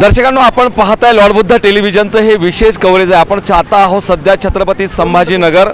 दर्शकांनो आपण पाहताय लॉर्डबुद्ध टेलिव्हिजनचं हे विशेष कव्हरेज आहे. आपण चाहता आहोत सध्या छत्रपती संभाजीनगर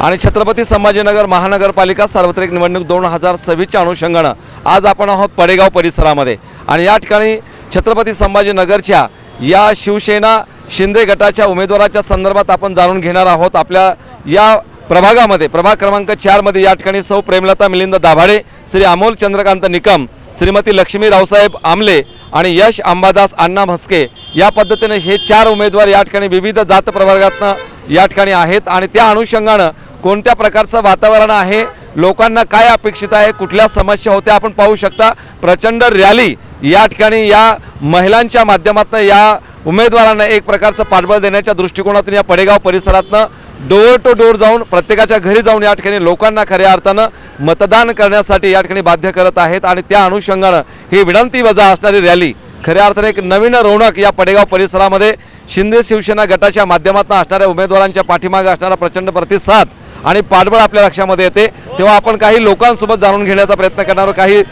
आणि छत्रपती संभाजीनगर महानगरपालिका सार्वत्रिक निवडणूक दोन हजार सव्वीसच्या अनुषंगानं आज आपण आहोत पडेगाव परिसरामध्ये. आणि या ठिकाणी छत्रपती संभाजीनगरच्या या शिवसेना शिंदे गटाच्या उमेदवाराच्या संदर्भात आपण जाणून घेणार आहोत. आपल्या या प्रभागामध्ये प्रभाग क्रमांक चारमध्ये या ठिकाणी सौ प्रेमलता मिलिंद दाभाडे श्री अमोल चंद्रकांत निकम श्रीमती लक्ष्मी रावसाहेब आमले आणि यश अंबादास अण्णा म्हस्के या पद्धतीने हे चार उमेदवार या ठिकाणी विविध जात प्रवर्गातनं या ठिकाणी आहेत आणि त्या अनुषंगानं कोणत्या प्रकारचं वातावरण आहे लोकांना काय अपेक्षित आहे कुठल्या समस्या होत्या आपण पाहू शकता. प्रचंड रॅली या ठिकाणी या महिलांच्या माध्यमातून या उमेदवारांना एक प्रकारचं पाठबळ देण्याच्या दृष्टिकोनातून या पडेगाव परिसरातनं डोअर टू डोअर जाऊन प्रत्येकाच्या घरी जाऊन या ठिकाणी लोकांना खऱ्या अर्थानं मतदान करण्यासाठी या ठिकाणी बाध्य करत आहेत आणि त्या अनुषंगानं ही विनंती वजा असणारी रॅली खऱ्या अर्थाने एक नवीन रौनक या पडेगाव परिसरामध्ये शिंदे शिवसेना गटाच्या माध्यमातून असणाऱ्या उमेदवारांच्या पाठीमागे असणारा प्रचंड प्रतिसाद आणि पाठबळ आपल्या लक्षामध्ये येते. तेव्हा आपण काही लोकांसोबत जाणून घेण्याचा प्रयत्न करणार काही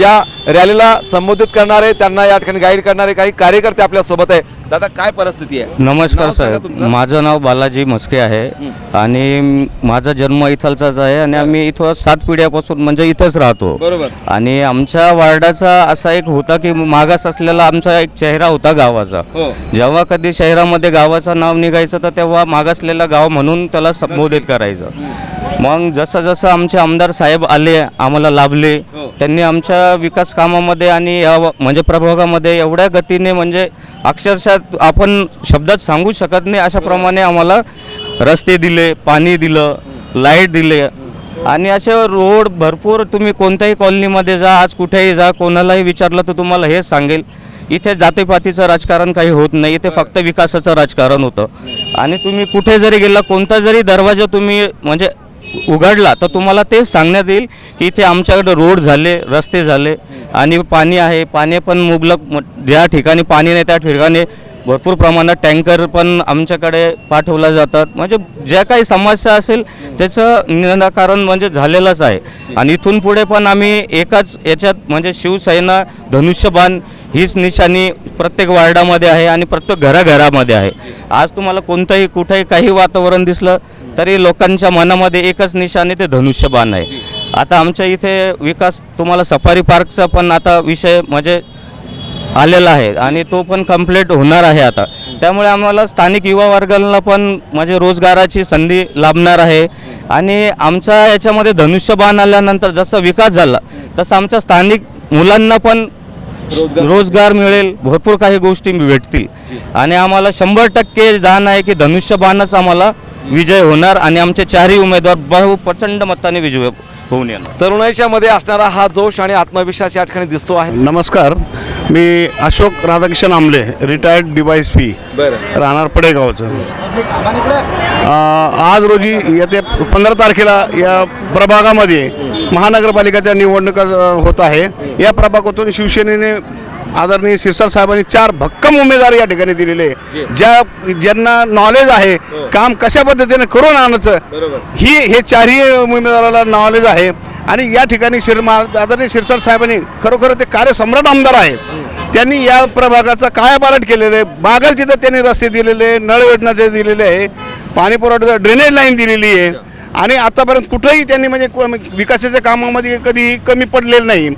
या रॅलीला संबोधित करणारे त्यांना या ठिकाणी गाईड करणारे काही कार्यकर्ते आपल्यासोबत आहे दादा काय परिस्थिती आहे? नमस्कार साहेब. माझं नाव बालाजी म्हस्के आहे. आणि माझा जन्म इथलचाच आहे आणि आम्ही इथं सात पिढ्यापासून म्हणजे इथंच राहतो. बरोबर. आणि आमच्या वार्डाचा असा एक होता की मागास असलेला आमचा एक चेहरा होता गावाचा. हो. जेव्हा कधी शहरामध्ये गावाचं नाव निघायचं तर तेव्हा मागासलेलं गाव म्हणून त्याला संबोधित करायचं. मग जसं जसं आमचे आमदार साहेब आले आम्हाला लाभले हो. त्यांनी आमच्या विकास कामामध्ये आणि या म्हणजे प्रभागामध्ये एवढ्या गतीने म्हणजे अक्षरशः आपण शब्दात सांगू शकत नाही अशाप्रमाणे आम्हाला रस्ते दिले पाणी दिलं लाइट दिले. आणि असे रोड भरपूर तुम्ही कोणत्याही कॉलनीमध्ये जा आज कुठेही जा कोणालाही विचारलं तर तुम्हाला हेच सांगेल. इथे जातीपातीचं राजकारण काही होत नाही इथे फक्त विकासाचं राजकारण होतं. आणि तुम्ही कुठे जरी गेला कोणता जरी दरवाजा तुम्ही म्हणजे उघडला तर तुम्हाला तेच सांगण्यात येईल की इथे आमच्याकडे रोड झाले रस्ते झाले आणि पाणी आहे. पाणी पण मुबलक ज्या ठिकाणी पाणी नाही त्या ठिकाणी भरपूर प्रमाणात टँकर पण आमच्याकडे पाठवल्या जातात. म्हणजे ज्या काही समस्या असेल त्याचं निराकरण म्हणजे झालेलंच आहे. आणि इथून पुढे पण आम्ही एकाच याच्यात म्हणजे शिवसेना धनुष्यबाण हीच निशाणी प्रत्येक वार्डामध्ये आहे आणि प्रत्येक घराघरामध्ये आहे. आज तुम्हाला कोणतंही कुठंही काही वातावरण दिसलं तरी लोकांच्या मनामध्ये एकच निशाणे ते धनुष्यबाण आहे. आता आमच्या इथे विकास तुम्हाला सफारी पार्कचा पण आता विषय म्हणजे आलेला आहे आणि तो पण कंप्लीट होणार आहे आता. त्यामुळे आम्हाला स्थानिक युवा वर्गाला पण म्हणजे रोजगाराची संधी लाभणार आहे. आणि आमच्या याच्यामध्ये धनुष्यबाण आल्यानंतर जसा विकास झाला तसं आमच्या स्थानिक मुलांना पण रोजगार. रोजगार मिळेल भरपूर काही गोष्टी भेटतील. आणि आम्हाला शंभर टक्के जाण आहे की धनुष्यबाणच आम्हाला विजय होणार आणि आमचे चारही उमेदवार बहु प्रचंड मताने विजय होऊन येणार. तरुणाईच्या मध्ये असणारा हा जोश आणि आत्मविश्वास या ठिकाणी दिसतो आहे. नमस्कार मी अशोक राधाकिशन आमले रिटायर्ड डिवाईस पी राहणार पडेगावचं. आज रोजी येत्या पंधरा तारखेला या प्रभागामध्ये महानगरपालिकेच्या निवडणुका होत आहे. या प्रभागातून शिवसेनेने आदरणीय शिरसाट साहेबांनी चार भक्कम उमेदवार या ठिकाणी दिलेले आहे. ज्या ज्यांना नॉलेज आहे काम कशा पद्धतीने करून आणायचं ही हे चारही उमेदवाराला नॉलेज आहे. आणि या ठिकाणी शिर आदरणीय शिरसाट साहेबांनी खरोखर ते कार्यसम्राट आमदार आहेत. त्यांनी या प्रभागाचा कायापालट केलेलं आहे बागल तिथं त्यांनी रस्ते दिलेले आहे, नळ योजनाचे दिलेले आहे पाणी पुरवठा ड्रेनेज लाईन दिलेली आहे. आणि आतापर्यंत कुठंही त्यांनी म्हणजे को- विकासाच्या कामामध्ये कधी कमी पडलेलं नाही.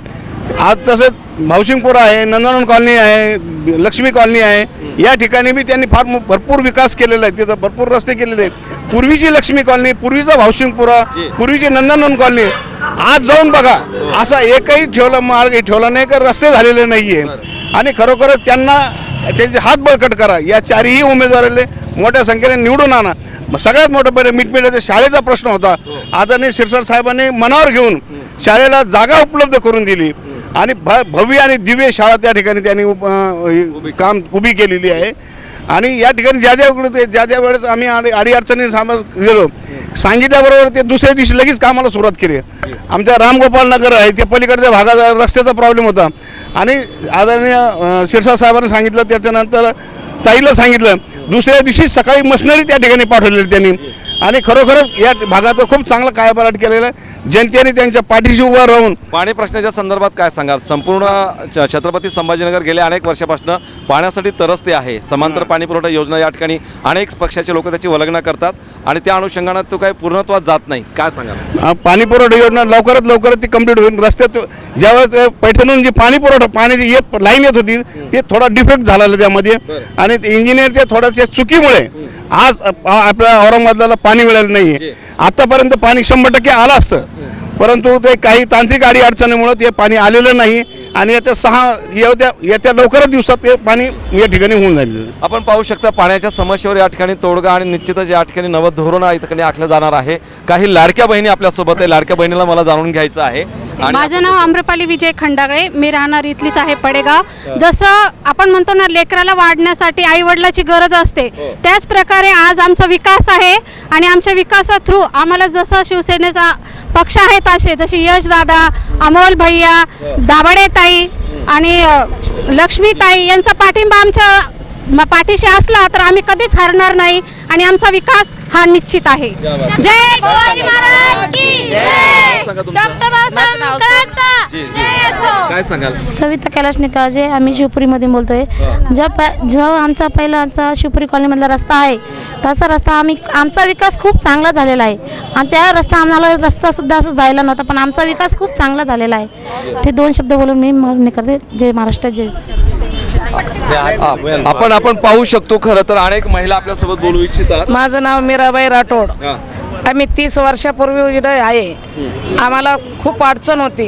आज तसंच भावसिंगपूर आहे नंदनवन कॉलनी आहे लक्ष्मी कॉलनी आहे. या ठिकाणी बी त्यांनी फार भरपूर विकास केलेला आहे. तिथं भरपूर रस्ते केलेले आहेत. पूर्वीची लक्ष्मी कॉलनी पूर्वीचा भावसिंगपुरा पूर्वीची नंदनवन कॉलनी आज जाऊन बघा. असा एकही ठेवला मार्ग ठेवला नाही का रस्ते झालेले नाहीये. आणि खरोखरच त्यांना त्यांचे हात बळकट करा. या चारही उमेदवाराले मोठ्या संख्येने निवडून आणा. सगळ्यात मोठं बरं मिटमिटाचा शाळेचा प्रश्न होता. आदरणीय शिरसाट साहेबांनी मनावर घेऊन शाळेला जागा उपलब्ध करून दिली. आणि भ भव्य आणि दिव्य शाळा त्या ठिकाणी त्यांनी उप- काम उभी केलेली आहे. आणि या ठिकाणी ज्या ज्या ते ज्या ज्या वेळेस आम्ही आडी अडचणी सामोर गेलो सांगितल्याबरोबर ते दुसऱ्या दिवशी लगेच कामाला सुरुवात केली. आमच्या रामगोपाल नगर आहे त्या पलीकडच्या भागात रस्त्याचा प्रॉब्लेम होता. आणि आदरणीय शिरसा साहेबांनी सांगितलं त्याच्यानंतर ताईला सांगितलं दुसऱ्या दिवशी सकाळी मशनरी त्या ठिकाणी पाठवलेली त्यांनी. आणि खरोखरच या भागाचं खूप चांगलं कायापालट केलेलं आहे. जनतेने त्यांच्या पाठीशी उभं राहून. पाणी प्रश्नाच्या संदर्भात काय सांगाल? संपूर्ण छ- छत्रपती संभाजीनगर गेल्या अनेक वर्षापासून पाण्यासाठी तरसते आहे. समांतर पाणी पुरवठा योजना या ठिकाणी अनेक पक्षाचे लोक त्याची वल्गना करतात आणि त्या अनुषंगानं तो काही पूर्णत्वात जात नाही. काय सांगाल? अ, पाणी पुरवठा योजना लवकरात लवकरात ती कंप्लीट होईल. रस्त्यात ज्यावेळेस ते पैठणहून जी पाणी पुरवठा पाण्याची येत लाईन येत होती ते थोडा डिफेक्ट झालेला त्यामध्ये. आणि इंजिनियरच्या थोड्याशा चुकीमुळे आज आपल्या औरंगाबादला पाणी मिळालं नाही आतापर्यंत पाणी शंभर टक्के आलं असतं. परंतु ते काही तांत्रिक अडी अडचणीमुळे ते पाणी आलेलं नाही. आणि येत्या सहा येत्या येत्या लवकरच दिवसात ते पाणी या ठिकाणी होऊन आहे. आपण पाहू शकता पाण्याच्या समस्येवर या ठिकाणी तोडगा आणि निश्चितच या ठिकाणी नवं धोरण या ठिकाणी आखलं जाणार आहे. काही लाडक्या बहिणी आपल्यासोबत आहे. लाडक्या बहिणीला मला जाणून घ्यायचं आहे. आणि माझं नाव आम्रपाली विजय खंडागळे. मी राहणार इथलीच आहे पडेगाव. जसं आपण म्हणतो ना लेकराला वाढण्यासाठी आई वडिलाची गरज असते. त्याच प्रकारे आज आमचा विकास आहे आणि आमच्या विकासा थ्रू आम्हाला जसं शिवसेनेचा पक्ष आहे तसे जसे यश दादा अमोल भैया दाभाडे ताई आणि लक्ष्मी ताई यांचा पाठिंबा आमच्या पाठीशी असला तर आम्ही कधीच हरणार नाही आणि आमचा विकास हा निश्चित आहे. जय शिवाजी महाराज की जय. सांगा तुमचं. डॉक्टर बाबासाहेब आंबेडकरांचा जी, जी. जय असो. काय सांगाल? सविता कैलाश निकाजे आम्ही शिवपुरीमधून बोलतोय. जो प जो आमचा पहिला आमचा शिवपुरी कॉलनीमधला रस्ता आहे तसा रस्ता आम्ही आमचा विकास खूप चांगला झालेला आहे. आणि त्या रस्ता आम्हाला रस्तासुद्धा असं जायला नव्हता पण आमचा विकास खूप चांगला झालेला आहे. ते दोन शब्द बोलून मी मागणी करते. जय महाराष्ट्र जय. आपण आपण पाहू शकतो खरं तर अनेक महिला आपल्यासोबत बोलू इच्छितात. माझं नाव मीराबाई राठोड. हा. आम्ही तीस वर्षापूर्वी इथं आहे. आम्हाला खूप अडचण होती.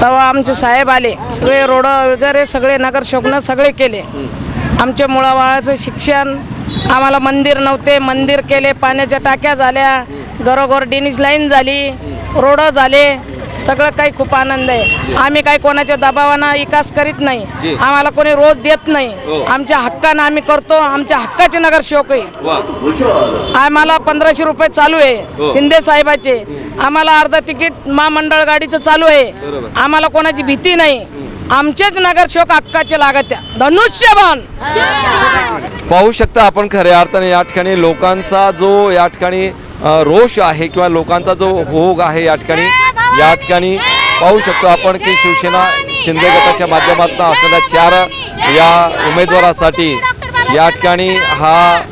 तेव्हा आमचे साहेब आले. सगळे रोड वगैरे सगळे नगर सगळे केले. आमच्या मुळाबाळाचं शिक्षण आम्हाला मंदिर नव्हते. मंदिर केले पाण्याच्या टाक्या झाल्या. घरोघर डेनिश लाईन झाली. रोड झाले. सगळं काही खूप आनंद आहे. आम्ही काही कोणाच्या दबावानं विकास करीत. नाही. आम्हाला कोणी रोज देत हो. नाही आमच्या हक्कानं आम्ही करतो. आमच्या हक्काचे नगरसेवक आहे वा. आम्हाला पंधराशे रुपये चालू हो. आहे शिंदे साहेबाचे. आम्हाला अर्ध तिकीट महामंडळ गाडीचं चालू आहे. आम्हाला कोणाची भीती नाही. आमचेच नगरसेवक हक्काचे लागत आहे. धनुष्यबाण! पाहू शकता आपण खऱ्या अर्थाने या ठिकाणी लोकांचा जो या ठिकाणी रोष आहे किंवा लोकांचा जो होग आहे या ठिकाणी. या ठिकाणी पाहू शकतो आपण की शिवसेना शिंदे गटाच्या माध्यमातून असलेल्या चार या उमेदवारासाठी या ठिकाणी हा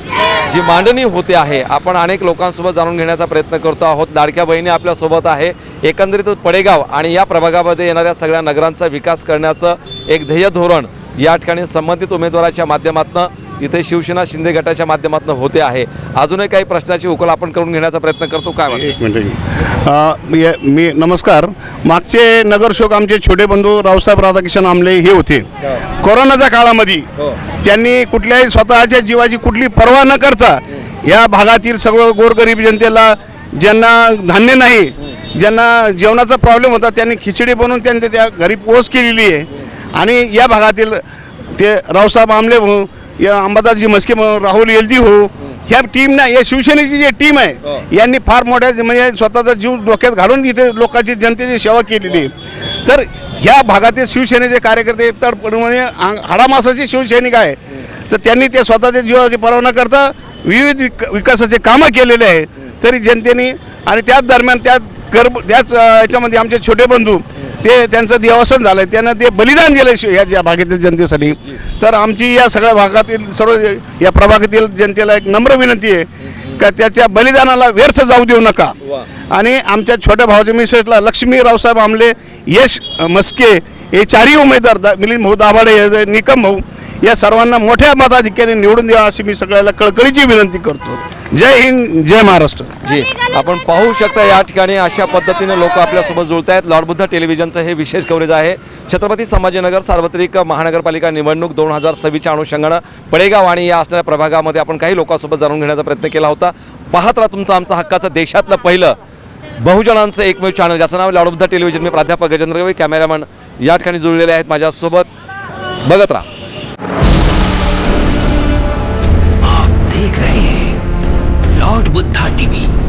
जी मांडणी होते आहे आपण अनेक लोकांसोबत जाणून घेण्याचा प्रयत्न करतो आहोत. लाडक्या बहिणी आपल्यासोबत आहे. एकंदरीत पडेगाव आणि या प्रभागामध्ये येणाऱ्या सगळ्या नगरांचा विकास करण्याचं एक ध्येय धोरण या ठिकाणी संबंधित उमेदवाराच्या माध्यमातून इथे शिवसेना शिंदे गटाच्या माध्यमातून होते आहे. अजूनही काही प्रश्नाची उकल आपण करून घेण्याचा प्रयत्न करतो. काय एक मिनिट मी नमस्कार. मागचे नगरसेवक आमचे छोटे बंधू रावसाहेब राधाकिशन आमले हे होते. कोरोनाच्या काळामध्ये त्यांनी कुठल्याही स्वतःच्या जीवाची कुठली पर्वा न करता या भागातील सर्व गोरगरीब जनतेला ज्यांना धान्य नाही ज्यांना जेवणाचा प्रॉब्लेम होता त्यांनी खिचडी बनवून त्यांनी त्या घरी पोच केलेली आहे. आणि या भागातील ते रावसाहेब आमले हो या अंबादासजी मस्के हो, राहुल येलदी हो ह्या टीम ना या शिवसेनेची जी टीम आहे यांनी फार मोठ्या म्हणजे स्वतःचा जीव डोक्यात घालून इथे लोकांची जनतेची सेवा केलेली आहे. तर ह्या भागातील शिवसेनेचे कार्यकर्ते तडपणे हाडामासाचे शिवसैनिक आहे तर त्यांनी ते स्वतःच्या जीवाची पर्वा न करता विविध विक विकासाचे कामं केलेले आहे तरी जनतेने आणि त्याच दरम्यान त्याच गर्भ त्याच याच्यामध्ये आमचे छोटे बंधू ते त्यांचं देवासन झालं आहे त्यांना ते बलिदान दिलं आहे या या भागातील जनतेसाठी. तर आमची या सगळ्या भागातील सर्व या प्रभागातील जनतेला एक नम्र विनंती आहे का त्याच्या बलिदानाला व्यर्थ जाऊ देऊ नका. आणि आमच्या छोट्या भावाच्या मिसेसला लक्ष्मी रावसाहेब आमले यश मस्के हे चारही उमेदवार दा मिलिंद भाऊ दाभाडे निकम भाऊ या सर्वांना मोठ्या मताधिक्याने निवडून द्यावा अशी मी सगळ्याला कळकळीची विनंती करतो. जय हिंद जय महाराष्ट्र. जी आपण पाहू शकता या ठिकाणी अशा पद्धतीने लोक आपल्यासोबत जुळत आहेत लॉर्ड टेलिव्हिजनचं हे विशेष कव्हरेज आहे. छत्रपती संभाजीनगर सार्वत्रिक महानगरपालिका निवडणूक दोन हजार सव्वीसच्या अनुषंगानं पडेगाव आणि या असणाऱ्या प्रभागामध्ये आपण काही लोकांसोबत जाणून घेण्याचा प्रयत्न केला होता. पाहत राहा तुमचा आमचा हक्काचं देशातलं पहिलं बहुजनांचं एकमेव चॅनल. ज्याचं नाव लॉर्ड टेलिव्हिजन. मी प्राध्यापक गजेंद्र गवई कॅमेरामॅन या ठिकाणी जुळलेले आहेत माझ्यासोबत. बघत राहा. देख रहे हैं। Lord Buddha TV.